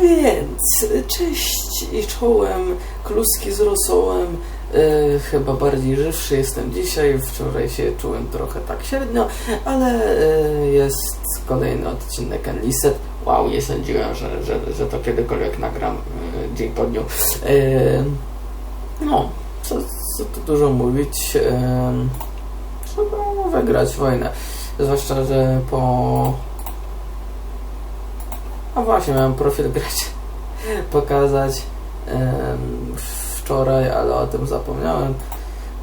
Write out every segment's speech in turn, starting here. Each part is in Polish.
Więc cześć i czołem, kluski z rosołem. E, chyba bardziej żywszy jestem dzisiaj. Wczoraj się czułem trochę tak średnio, ale e, jest kolejny odcinek Enlisted. Wow, nie sądziłem, że, że, że to kiedykolwiek nagram e, dzień po dniu. No, co, co tu dużo mówić. E, trzeba wygrać wojnę. Zwłaszcza, że po a właśnie, miałem profil grać pokazać wczoraj, ale o tym zapomniałem.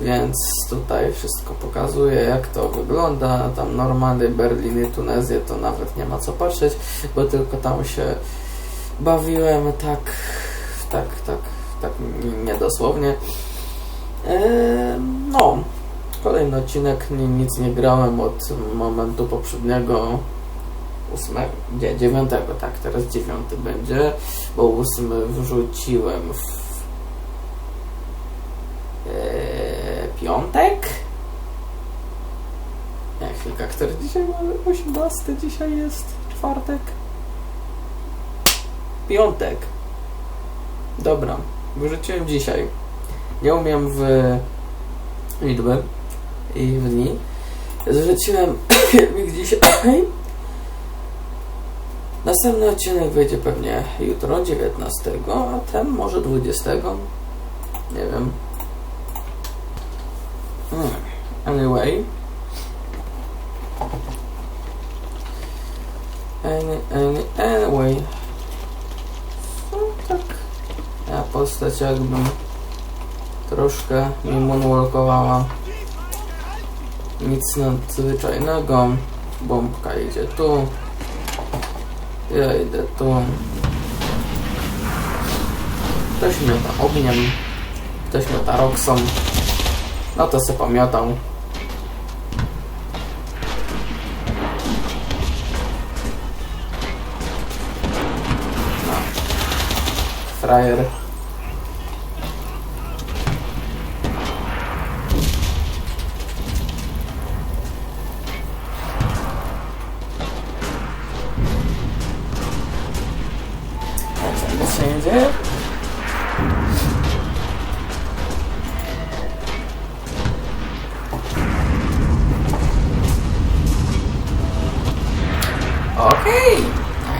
Więc tutaj wszystko pokazuję, jak to wygląda. Tam Normandy, Berlin i Tunezję to nawet nie ma co patrzeć, bo tylko tam się bawiłem tak, tak, tak, tak niedosłownie. Em, no, kolejny odcinek, ni- nic nie grałem od momentu poprzedniego ósmego, nie, dziewiątego, tak, teraz dziewiąty będzie, bo ósmy wrzuciłem w e, piątek. Nie, chwilka, który dzisiaj mamy? 18, dzisiaj jest czwartek. Piątek. Dobra, wyrzuciłem dzisiaj. Nie umiem w liczby i w dni. Zrzuciłem dzisiaj. Następny odcinek wyjdzie pewnie jutro, 19, a ten może 20. Nie wiem. Hmm. Anyway. Any, any, anyway. No tak. Ja postać jakbym troszkę mi moonwalkowała. Nic nadzwyczajnego. Bombka idzie tu. Tu. Ktoś miota ogniem. Ktoś miota roksą. No to se pomiotał. No. Frajer.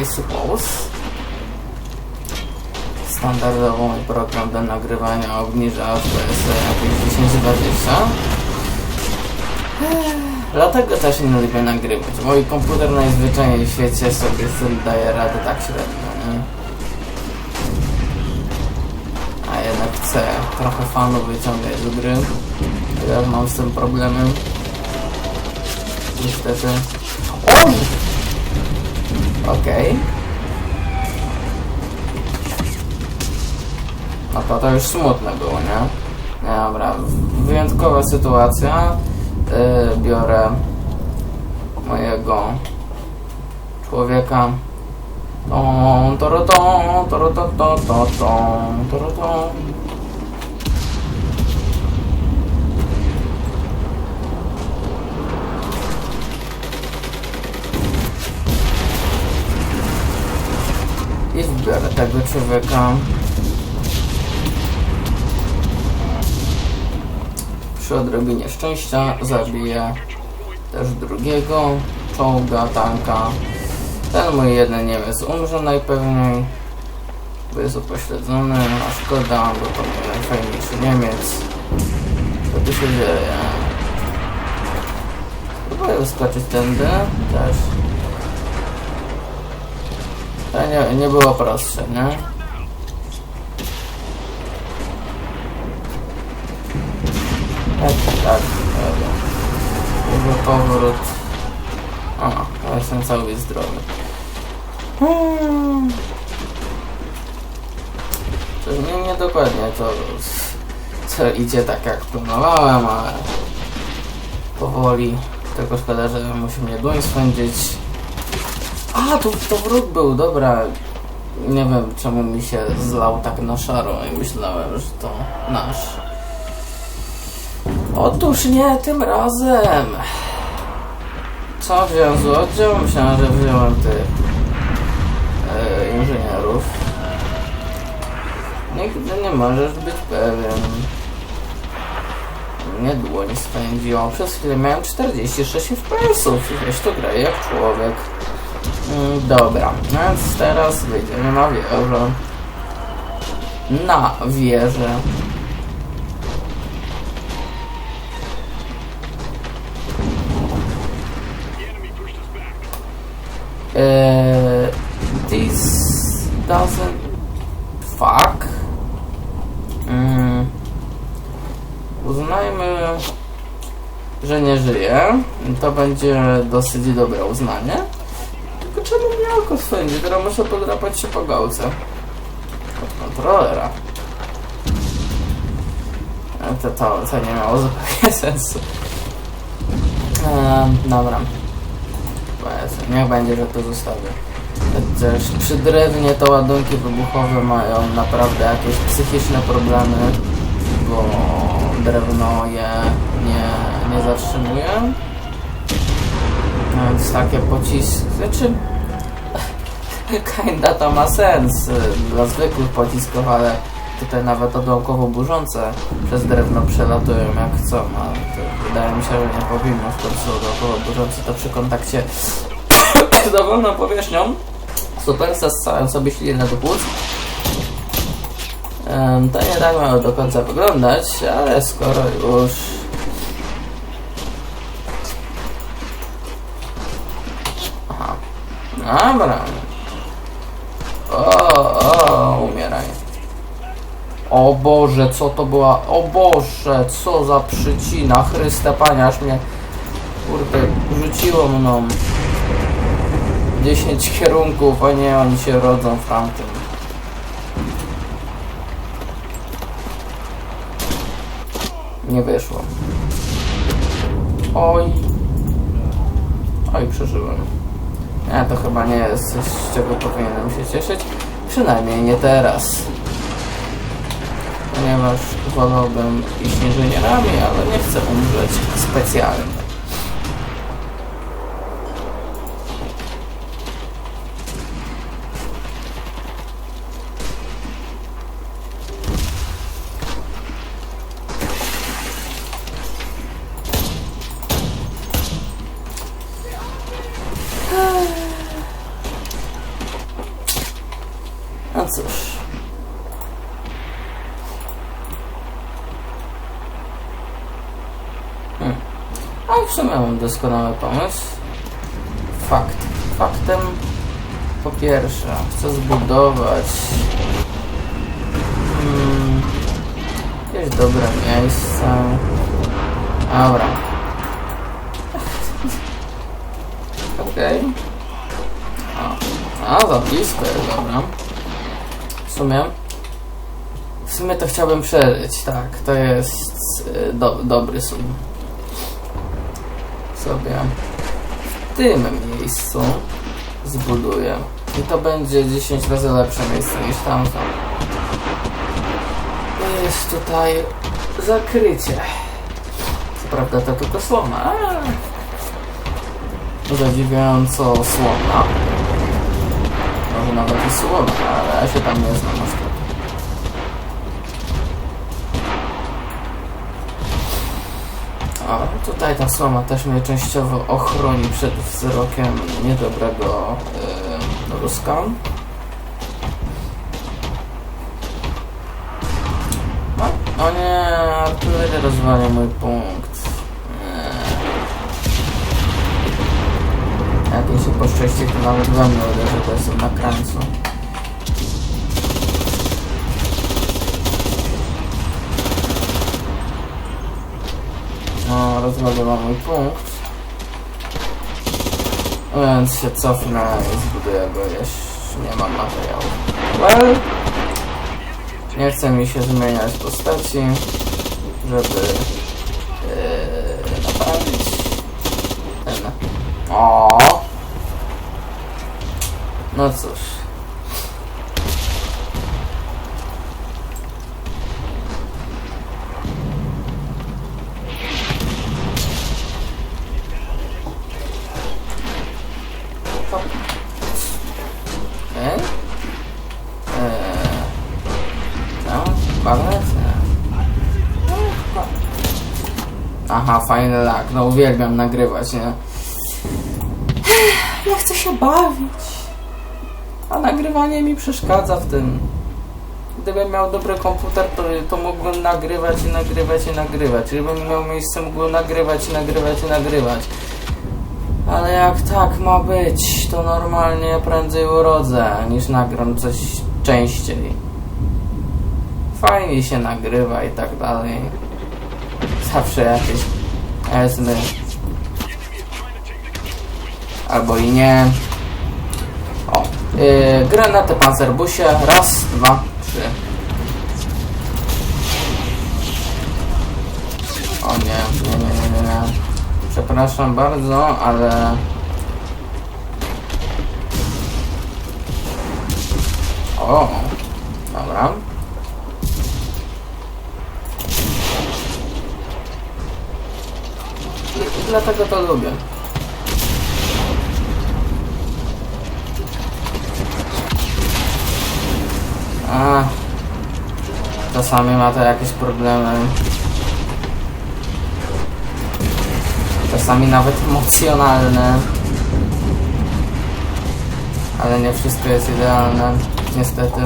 I suppose. Standardowo mój program do nagrywania obniża FPS jakieś 10-20. Dlatego też nie lubię nagrywać. Mój komputer najzwyczajniej w świecie sobie daje radę tak średnio, nie? A jednak chcę trochę fanów wyciągać z gry. Ja mam z tym problemy. Niestety. Oj! Okej. No to to już smutne było, nie? Dobra, wyjątkowa sytuacja. Yy, biorę mojego człowieka. Ton, toroton, toroton, toroton, toroton. I wbiorę tego człowieka. Przy odrobinie szczęścia zabiję też drugiego czołga, tanka. Ten mój jeden Niemiec umrze najpewniej, bo jest upośledzony, a szkoda, bo to był najfajniejszy Niemiec. Co tu się dzieje? Próbuję wyskoczyć tędy, też. To nie, nie było prostsze, nie? Tak, tak, dobra. Jego powrót. O, ja jestem cały zdrowy. Hmm. To nie, nie dokładnie to, co idzie tak jak planowałem, ale powoli. Tylko szkoda, że musi mnie dłoń spędzić. A, to, to wróg był, dobra. Nie wiem, czemu mi się zlał tak na szaro i myślałem, że to nasz. Otóż nie tym razem. Co wziąłem z? Myślałem, że wziąłem tych e, inżynierów. Nigdy nie możesz być pewien. Mnie dłoń spędziło. Przez chwilę miałem 46 FPS-ów. i Wiesz, to gra jak człowiek. Dobra, więc teraz wyjdziemy na wieżę. Na wieżę. Eee, this doesn't fuck. Mm. Uznajmy, że nie żyje. To będzie dosyć dobre uznanie. Swędzi? Teraz muszę podrapać się po gałce. Od kontrolera. E, To, to, to nie miało zupełnie sensu. Eee, dobra. Powiedzmy, niech będzie, że to zostawię. Chociaż przy drewnie to ładunki wybuchowe mają naprawdę jakieś psychiczne problemy, bo drewno je nie, nie zatrzymuje. Więc takie pociski, znaczy kinda to ma sens dla zwykłych pocisków, ale tutaj nawet odłamkowo burzące przez drewno przelatują jak chcą, a to wydaje mi się, że nie powinno w końcu odłamkowo burzące to przy kontakcie z dowolną powierzchnią super zassałem sobie ślinę do płuc. To nie tak miało do końca wyglądać, ale skoro już. Dobra. O, o, umieraj. O Boże, co to była? O Boże, co za przycina. Chryste Panie, aż mnie kurde rzuciło mną. 10 kierunków, a nie oni się rodzą w tamtym. Nie wyszło. Oj. Oj, przeżyłem. Nie, to chyba nie jest coś, z czego powinienem się cieszyć. Przynajmniej nie teraz. Ponieważ wolałbym iść inżynierami, ale nie chcę umrzeć specjalnie. Mam doskonały pomysł. Fakt. Faktem po pierwsze chcę zbudować hmm, jakieś dobre miejsce. Dobra. Okej. A, za blisko jest, dobra. W sumie. W sumie to chciałbym przeżyć, tak. To jest y, do, dobry sum. Sobie w tym miejscu zbuduję. I to będzie 10 razy lepsze miejsce niż tamto. Jest tutaj zakrycie. Co prawda to tylko słoma, zadziwiająco słona. Może nawet i słona, ale ja się tam nie znam aż. A tutaj ta słoma też mnie częściowo ochroni przed wzrokiem niedobrego yy, Ruska. No, o nie, artyleria rozwala mój punkt. Nie. Jak mi się poszczęści, to nawet we mnie uderzy, bo jestem na krańcu. No, rozwaliła mój punkt. Więc się cofnę i zbuduję go, jeśli nie mam materiału. Well, nie chce mi się zmieniać postaci, żeby yy, naprawić ten. O. No cóż. Fajny lag. No uwielbiam nagrywać, nie? Ja chcę się bawić. A nagrywanie mi przeszkadza w tym. Gdybym miał dobry komputer, to, to mógłbym nagrywać i nagrywać i nagrywać. Gdybym miał miejsce, mógłbym nagrywać i nagrywać i nagrywać. Ale jak tak ma być, to normalnie prędzej urodzę, niż nagram coś częściej. Fajnie się nagrywa i tak dalej. Zawsze jakieś esmy. Albo i nie. O, yy, granaty pancerbusie. Raz, dwa, trzy. O nie, nie, nie, nie, nie. Przepraszam bardzo, ale... O, dobra. I dlatego to lubię. A, czasami ma to jakieś problemy. Czasami nawet emocjonalne. Ale nie wszystko jest idealne, niestety.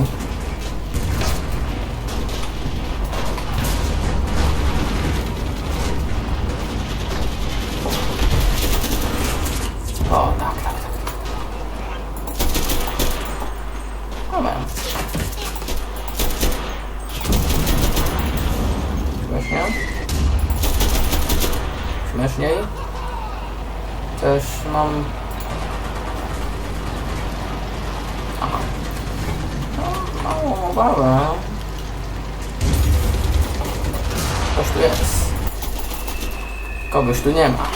Kogoś tu nie ma.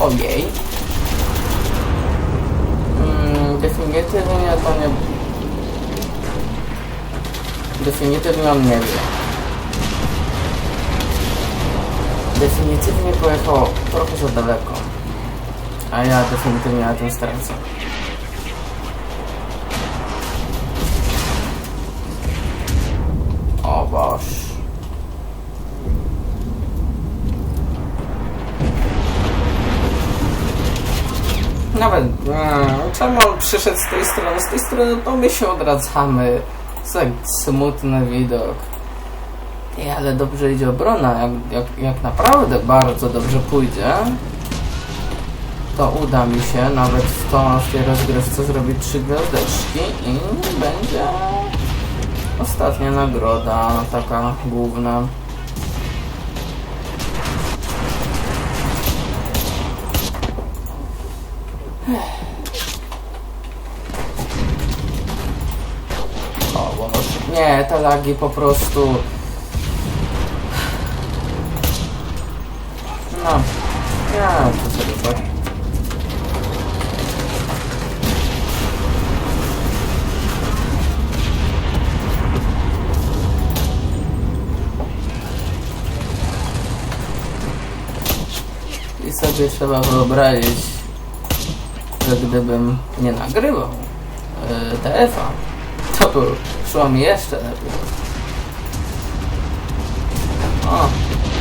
Ojej. Mm, definitywnie to nie... Definitywnie on nie wie. Definitywnie pojechał trochę za daleko. A ja definitywnie na tym stracę. Przyszedł z tej strony? Z tej strony to my się odradzamy. Co za smutny widok. Ej, ale dobrze idzie obrona. Jak, jak, jak naprawdę bardzo dobrze pójdzie, to uda mi się nawet w, to, w tej rozgrywce zrobić trzy gwiazdeczki i będzie ostatnia nagroda, taka główna. O Nie, te lagi po prostu... No. Ja, to sobie tak. I sobie trzeba wyobrazić, że gdybym nie nagrywał yy, TF-a, to by szło mi jeszcze lepiej. O,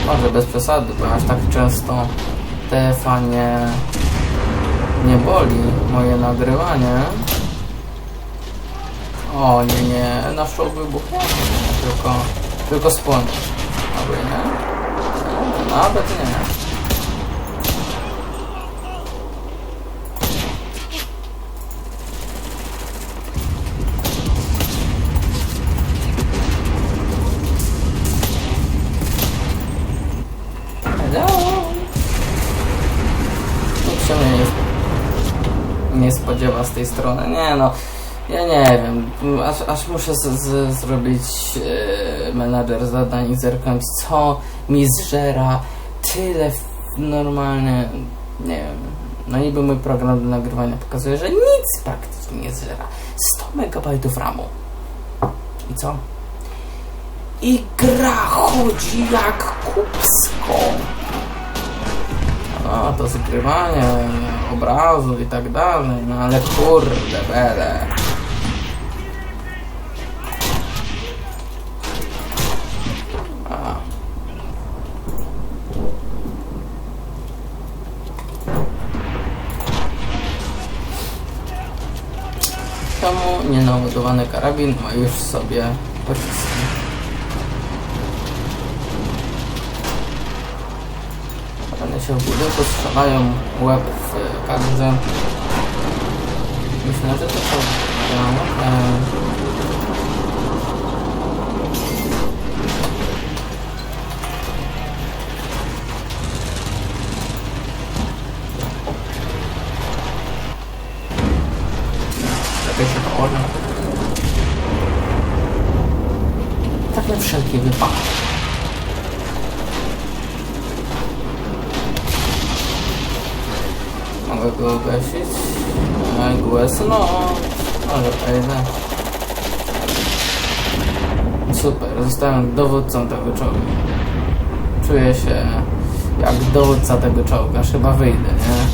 może bez przesady, bo aż tak często TF-a nie, nie boli moje nagrywanie. O nie, nie, na show wybuchnie, tylko, tylko spłonie. Albo nie? Nawet nie. Nie, spodziewa z tej strony. Nie no, ja nie wiem. Aż, aż muszę z, z, zrobić e, menadżer zadań i zerknąć, co mi zżera tyle w, normalnie, nie wiem. No niby mój program do nagrywania pokazuje, że nic praktycznie nie zżera. 100 MB RAMu. I co? I gra chodzi jak kupsko. No to zgrywanie obrazu i tak dalej, no ale kurde bele. Czemu nienaładowany karabin ma już sobie pociski? Się w budynku strzelają łeb w kadrze. Myślę, że to to działa. Głos, no. Może przejdę. Super, zostałem dowódcą tego czołgu. Czuję się jak dowódca tego czołgu, aż chyba wyjdę, nie?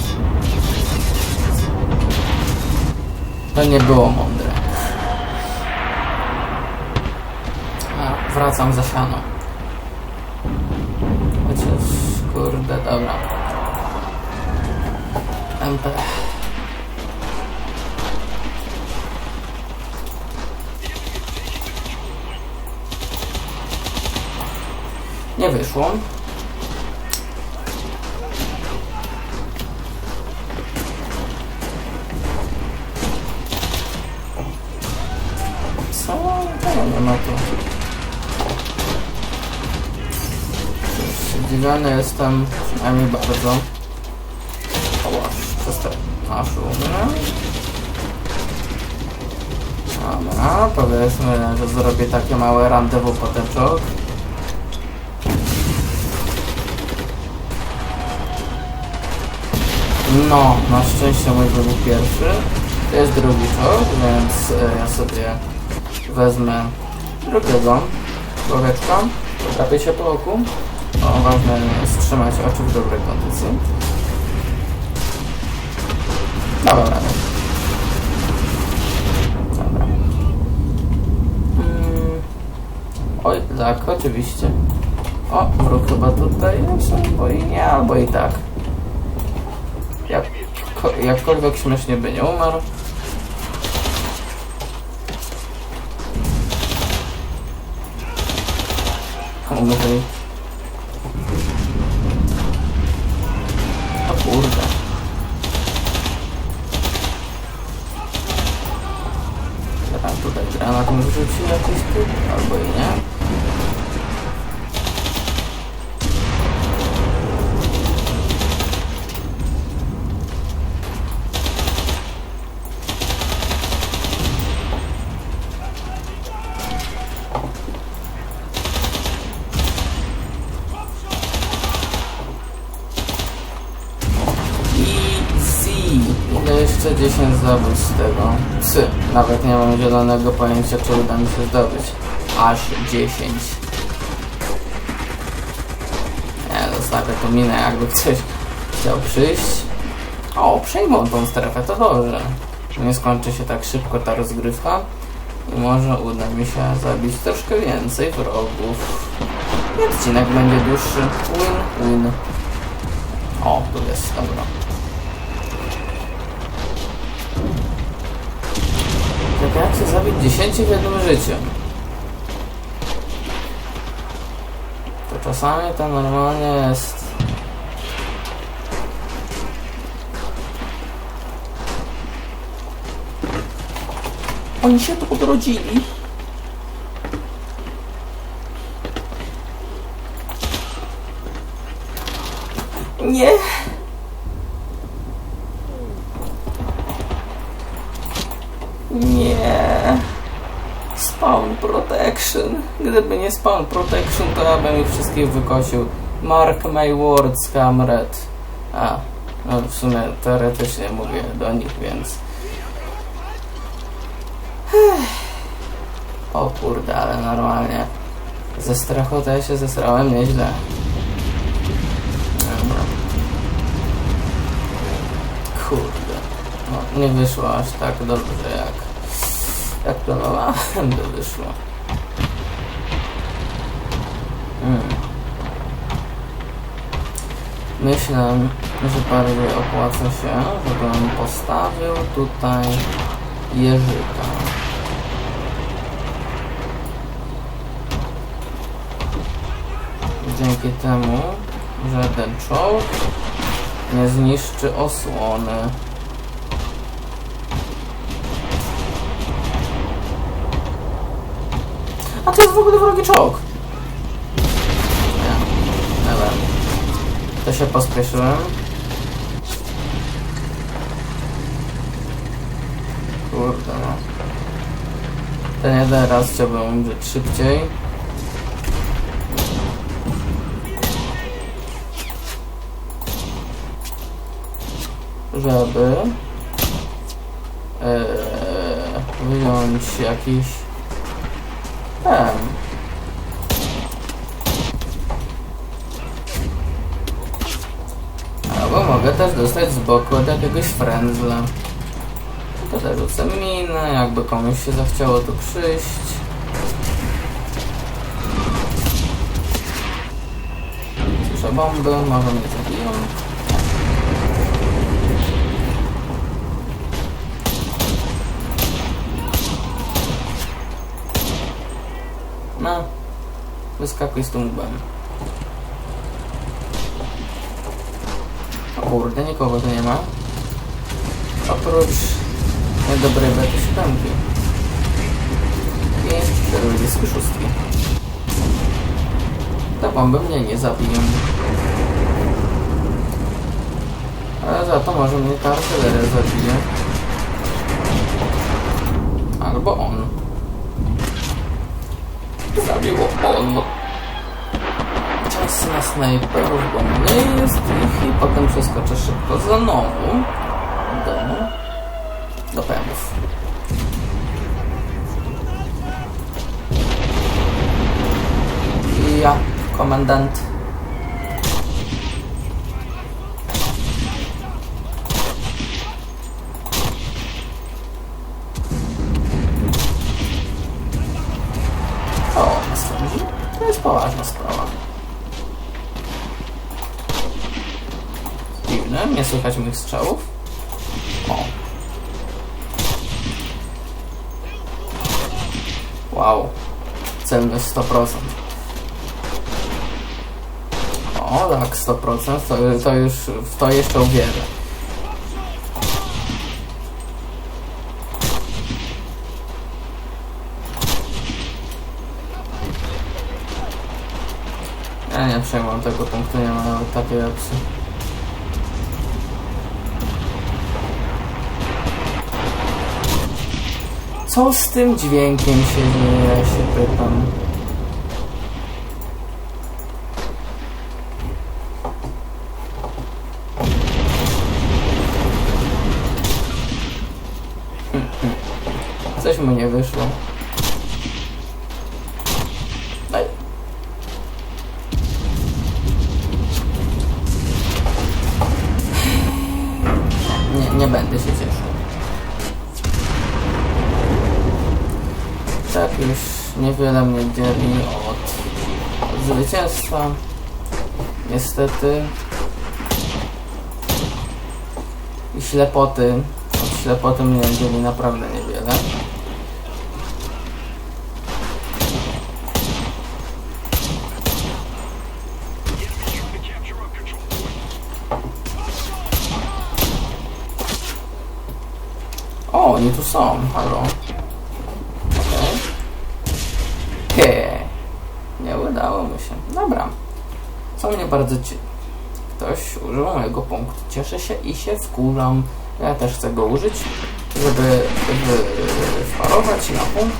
To nie było mądre. A, wracam za siano. Chociaż, kurde, dobra. MP. Nie wyszło. Co? Ma tu. Cóż, Zdziwiony jestem, przynajmniej bardzo. Oła, przestań. Umrę. Dobra, powiedzmy, że zrobię takie małe randewu po ten czołg. No, na szczęście mój był pierwszy. To jest drugi czołg, więc e, ja sobie wezmę drugiego człowieczka. Potrafię się po oku. O, ważne jest trzymać oczy w dobrej kondycji. Dobra, dobra. Dobra. Mm. Oj, tak, oczywiście. O, wróg chyba tutaj jest, albo i nie, albo i tak. Jak, ko- jakkolwiek śmiesznie by nie umarł. Umrzyj. O kurde. Teraz tutaj granat mi wrzucił jakiś tu, albo i nie. 10 zabójstw z tego? Psy. Nawet nie mam zielonego pojęcia, czy uda mi się zdobyć. Aż 10. Nie, zostawię to minę, jakby ktoś chciał przyjść. O, przejmą tą strefę, to dobrze. Nie skończy się tak szybko ta rozgrywka. I może uda mi się zabić troszkę więcej wrogów. I odcinek będzie dłuższy. Win, win. O, tu jest, dobra. Jak się zabić 10 w jednym życiu? To czasami to normalnie jest... Oni się tu odrodzili. Nie. Gdyby nie Spawn Protection, to ja bym ich wszystkich wykosił. Mark my words, Camred. A, no w sumie teoretycznie mówię do nich, więc... O kurde, ale normalnie. Ze strachu to ja się zesrałem nieźle. Kurde. No, nie wyszło aż tak dobrze jak jak planowałem, by wyszło. Myślę, że bardziej opłaca się, żebym postawił tutaj jeżyka. Dzięki temu, że ten czołg nie zniszczy osłony. A to jest w ogóle wrogi czołg. Się pospieszyłem. Kurde no. Ten jeden raz chciałbym umrzeć szybciej. Żeby eee, wyjąć jakiś ten Też dostać z boku od jakiegoś frędzla. Też rzucę minę, jakby komuś się zachciało tu przyjść. Słyszę bomby, może mnie zabiją. No, wyskakuj z tym łbem. Kurde, nikogo tu nie ma. Oprócz niedobrej bety siódemki. I terroryzmu szóstki. Te bomby mnie nie zabiją. Ale za to może mnie ta artyleria zabije. Albo on. Zabiło on. Czas na snajperów, bo mniej jest ich i potem przeskoczę szybko znowu do, do pędów. I ja, komendant. Strzałów. O. Wow. Celność 100%. O, tak, 100%. To, to już, w to jeszcze uwierzę. Ja nie przejmam tego punktu, nie ma nawet takiej opcji. Co z tym dźwiękiem się dzieje, ja się pytam. Niestety. I ślepoty. Od ślepoty mnie dzieli naprawdę niewiele. O, oni tu są, halo. Okej. He, Nie udało mi się. Dobra. Co mnie bardzo. Ktoś użył mojego punktu. Cieszę się i się wkurzam. Ja też chcę go użyć, żeby wparować na punkt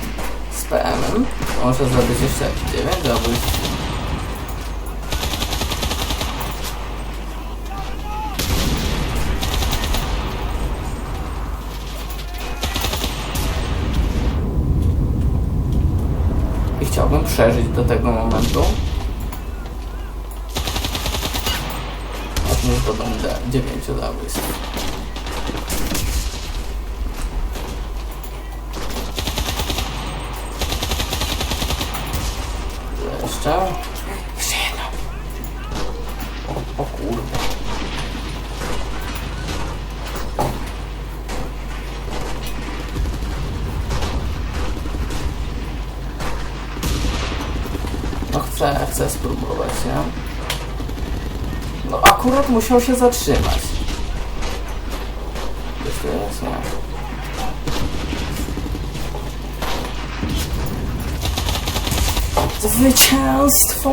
z PM-em. Może zrobić jeszcze jakieś 9 zabójstw. I chciałbym przeżyć do tego momentu. to będę 9 zabójstw. Jeszcze? Jeszcze jedno. O, o kurwa. No chcę, chcę spróbować, nie? No akurat musiał się zatrzymać. Jest? Nie. Zwycięstwo!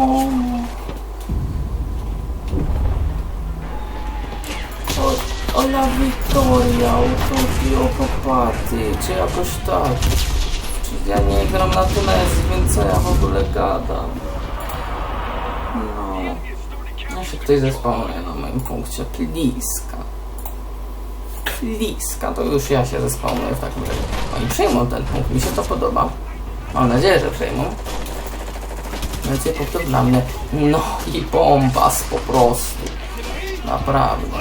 O, Ola Wiktoria, utopi o popaty, czy jakoś tak. Ja nie gram na Tunezji, więc co ja w ogóle gadam? Się ktoś zespawnuje na moim punkcie. Pliska. Pliska, to już ja się zespawnuję w takim razie. Oni przejmą ten punkt, mi się to podoba. Mam nadzieję, że przejmą. Więcej punktów dla mnie. No i bombas po prostu. Naprawdę.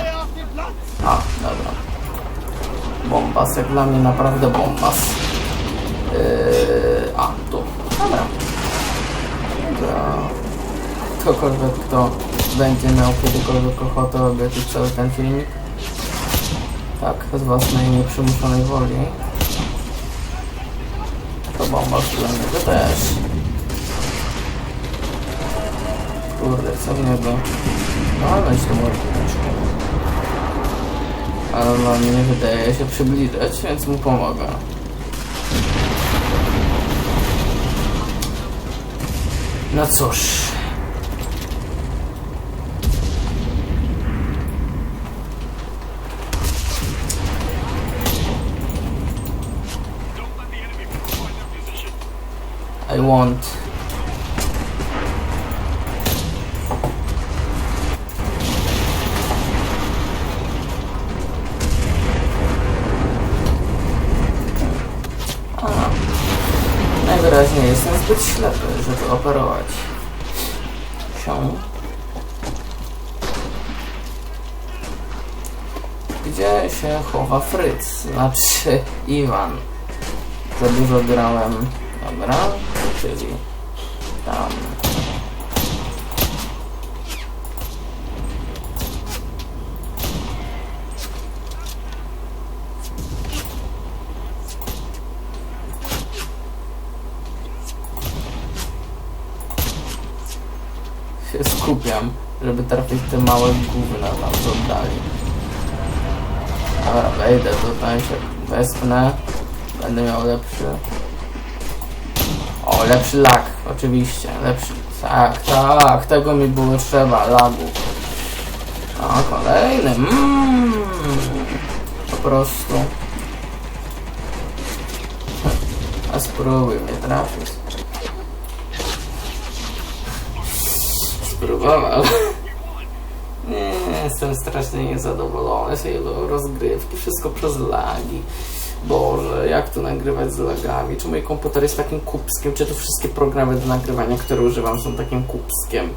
A, dobra. Bombas, jak dla mnie naprawdę bombas. Yy, a, tu. Dobra. Dobra. Ktokolwiek, kto będzie miał kiedykolwiek ochotę obejrzeć cały ten filmik. Tak, z własnej nieprzymuszonej woli. To bombas dla niego też. Kurde, co w niego? No, weź to może Ale on nie wydaje się przybliżać, więc mu pomogę. No cóż. Want A, najwyraźniej jestem zbyt ślepy, żeby operować się. Gdzie się chowa Fryc? Znaczy Iwan. Za dużo grałem. Dobra, czyli tam. się skupiam, żeby trafić te małe gówna tam co oddali. Dobra, wejdę tutaj, się wespnę. Będę miał lepszy... Lepszy lag, oczywiście, lepszy... Tak, tak, tego mi było trzeba, lagu. A, kolejny, mmm, po prostu. A spróbuj mnie trafić. Spróbował. Nie, jestem strasznie niezadowolony z jego rozgrywki. Wszystko przez lagi. Boże, jak tu nagrywać z lagami? Czy mój komputer jest takim kupskiem? Czy to wszystkie programy do nagrywania, które używam są takim kupskiem?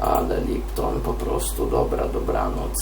Ale Lipton po prostu, dobra, dobranoc.